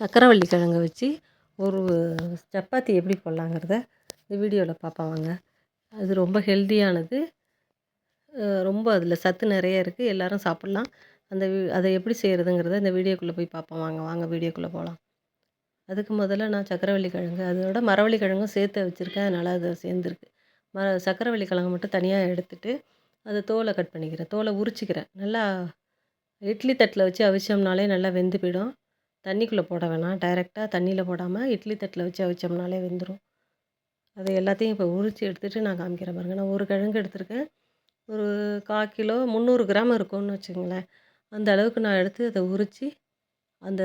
சக்கரவள்ளி கிழங்கு வச்சு ஒரு சப்பாத்தி எப்படி போடலாங்கிறத இந்த வீடியோவில் பார்ப்பாங்க அது ரொம்ப ஹெல்த்தியானது ரொம்ப அதில் சத்து நிறைய இருக்குது எல்லோரும் சாப்பிட்லாம். அந்த அதை எப்படி செய்கிறதுங்கிறத இந்த வீடியோக்குள்ளே போய் பார்ப்போம். வாங்க வாங்க வீடியோக்குள்ளே போகலாம் அதுக்கு முதல்ல நான் சக்கரவள்ளி கிழங்கு அதோட மரவள்ளி கிழங்கும் சேர்த்து வச்சுருக்கேன். அதனால் அது சேர்ந்துருக்கு. ம சக்கரவள்ளி கிழங்கு மட்டும் தனியாக எடுத்துகிட்டு அதை தோலை கட் பண்ணிக்கிறேன். தோலை உரிச்சிக்கிறேன். நல்லா இட்லி தட்டில் வச்சு அவிச்சோம்னாலே நல்லா வெந்து போயிடும். தண்ணிக்குள்ளே போட வேணாம். டைரெக்டாக தண்ணியில் போடாமல் இட்லி தட்டில் வச்சு அவிச்சோம்னாலே வெந்துடும் அது எல்லாத்தையும் இப்போ உரித்து எடுத்துகிட்டு நான் காமிக்கிறேன் பாருங்கள் நான் ஒரு கிழங்கு எடுத்திருக்கேன். ஒரு கால் கிலோ முந்நூறு கிராம் இருக்கும்னு வச்சுக்கோங்களேன். அந்த அளவுக்கு நான் எடுத்து அதை உரித்து அந்த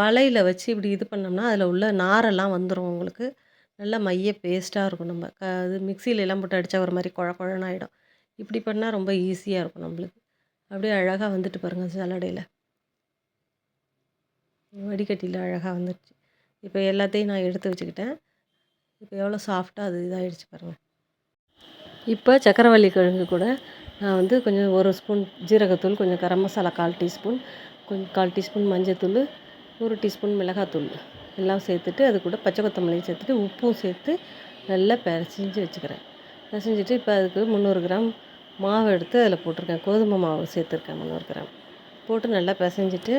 வலையில் வச்சு இப்படி இது பண்ணோம்னா அதில் உள்ள நாரெல்லாம் வந்துடும் உங்களுக்கு. நல்லா மைய பேஸ்ட்டாக இருக்கும் நம்ம. க அது மிக்சியில் எல்லாம் போட்டு அடித்தா ஒரு மாதிரி குழ குழன்னு ஆகிடும் இப்படி பண்ணால் ரொம்ப ஈஸியாக இருக்கும் நம்மளுக்கு. அப்படியே அழகாக வந்துட்டு பாருங்கள் சலடையில் வடிகட்டியில் அழகாக வந்துடுச்சு இப்போ எல்லாத்தையும் நான் எடுத்து வச்சுக்கிட்டேன். இப்போ எவ்வளோ சாஃப்டாக அது இதாகிடுச்சு பாருங்கள் இப்போ சக்கரவள்ளி கிழங்கு கூட நான் வந்து கொஞ்சம் ஒரு ஸ்பூன் ஜீரகத்தூள் கொஞ்சம் கரம் மசாலா கால் டீஸ்பூன் கொஞ்சம் கால் டீஸ்பூன் மஞ்சத்தூள் ஒரு டீஸ்பூன் மிளகாத்தூள் எல்லாம் சேர்த்துட்டு அது கூட பச்சை கொத்தமல்லியும் சேர்த்துட்டு உப்பும் சேர்த்து நல்லா பிசைஞ்சு வச்சுக்கிறேன். பிசைஞ்சிட்டு இப்போ அதுக்கு முந்நூறு கிராம் மாவு எடுத்து அதில் போட்டிருக்கேன். கோதுமை மாவு சேர்த்துருக்கேன் முந்நூறு கிராம். போட்டு நல்லா பிசைஞ்சிட்டு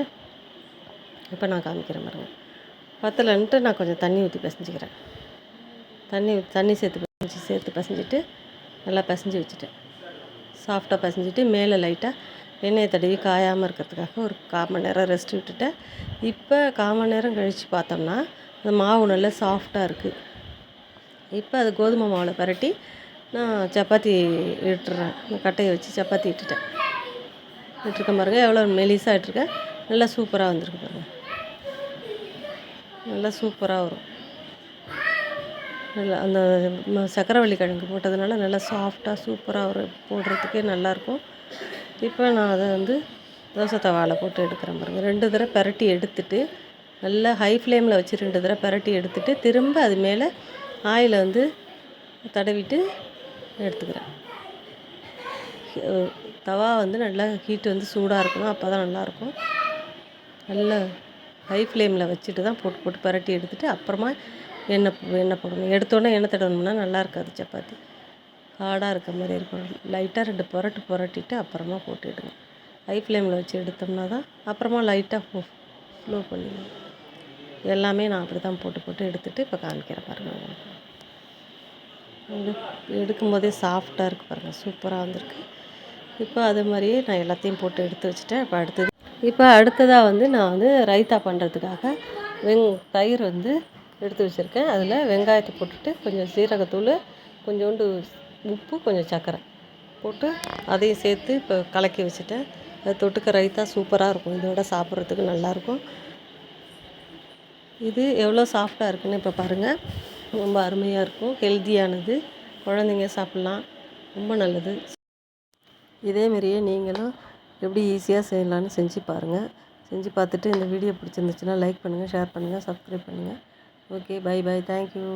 இப்போ நான் காமிக்கிறேன் பாருங்கள் பத்தலைன்ட்டு நான் கொஞ்சம் தண்ணி ஊற்றி பிசைஞ்சிக்கிறேன். தண்ணி தண்ணி சேர்த்து பிசைஞ்சு சேர்த்து பிசைஞ்சிட்டு நல்லா பிசைஞ்சு வச்சுட்டேன். சாஃப்டாக பிசைஞ்சிட்டு மேலே லைட்டாக எண்ணெயை தடவி காயாமல் இருக்கிறதுக்காக ஒரு கால் மணி நேரம் ரெஸ்ட் விட்டுட்டேன். இப்போ கால் மணி நேரம் கழித்து பார்த்தோம்னா அந்த மாவு நல்லா சாஃப்டாக இருக்குது இப்போ அது கோதுமை மாவில் பரட்டி நான் சப்பாத்தி இட்டுறேன் கட்டையை வச்சு சப்பாத்தி இட்டுட்டேன். இட்டுருக்கேன் பாருங்கள் எவ்வளோ மெலிசாக இட்டுருக்கேன். நல்லா சூப்பராக வந்திருக்கு பாருங்கள் நல்லா சூப்பராக வரும். நல்லா அந்த சக்கரவள்ளி கிழங்கு போட்டதுனால நல்லா சாஃப்டாக சூப்பராக வரும் போடுறதுக்கே நல்லாயிருக்கும் இப்போ நான் அதை வந்து தோசை தவாவில் போட்டு எடுக்கிறேன் பாருங்கள் ரெண்டு தடவை பரட்டி எடுத்துட்டு நல்லா ஹை ஃப்ளேமில் வச்சு ரெண்டு தடவை பரட்டி எடுத்துட்டு திரும்ப அது மேலே ஆயிலை வந்து தடவிட்டு எடுத்துக்கிறேன். தவா வந்து நல்லா ஹீட்டு வந்து சூடாக இருக்கணும் அப்போ தான் நல்லாயிருக்கும் நல்லா ஹை ஃப்ளேமில் வச்சுட்டு தான் போட்டு போட்டு பரட்டி எடுத்துகிட்டு அப்புறமா எண்ணெய் எண்ணெய் போடணும். எடுத்தோடனே எண்ணெய் தடவணும்னா நல்லா இருக்காது சப்பாத்தி. ஹார்டாக இருக்க மாதிரி இருக்கும். லைட்டாக ரெண்டு புரட்டு புரட்டிட்டு அப்புறமா போட்டுடுங்க ஹை ஃப்ளேமில் வச்சு எடுத்தோம்னா தான் அப்புறமா லைட்டாக ஃப்ளோ பண்ணிடுவோம் எல்லாமே நான் அப்படி தான் போட்டு போட்டு எடுத்துகிட்டு இப்போ காமிக்கிறேன் பாருங்கள் உங்களுக்கு. எடுக்கும் போதே சாஃப்டாக இருக்குது பாருங்கள் சூப்பராக வந்திருக்கு. இப்போ அது மாதிரியே நான் எல்லாத்தையும் போட்டு எடுத்து வச்சுட்டேன். இப்போ அடுத்தது இப்போ அடுத்ததாக வந்து நான் வந்து ரைத்தா பண்ணுறதுக்காக வெங் தயிர் வந்து எடுத்து வச்சுருக்கேன். அதில் வெங்காயத்தை போட்டுட்டு கொஞ்சம் சீரகத்தூள் கொஞ்சோண்டு உப்பு கொஞ்சம் சர்க்கரை போட்டு அதையும் சேர்த்து இப்போ கலக்கி வச்சுட்டேன். அதை தொட்டுக்க ரைத்தா சூப்பராக இருக்கும். இதோட சாப்பிட்றதுக்கு நல்லாயிருக்கும் இது எவ்வளோ சாஃப்டாக இருக்குன்னு இப்போ பாருங்கள் ரொம்ப அருமையாக இருக்கும். ஹெல்த்தியானது. குழந்தைங்க சாப்பிட்லாம். ரொம்ப நல்லது. இதேமாரியே நீங்களும் எப்படி ஈஸியாக செய்யலான்னு செஞ்சு பாருங்கள் செஞ்சு பார்த்துட்டு இந்த வீடியோ பிடிச்சிருந்துச்சுன்னா லைக் பண்ணுங்கள் ஷேர் பண்ணுங்கள் சப்ஸ்கிரைப் பண்ணுங்கள் ஓகே பை பை தேங்க்யூ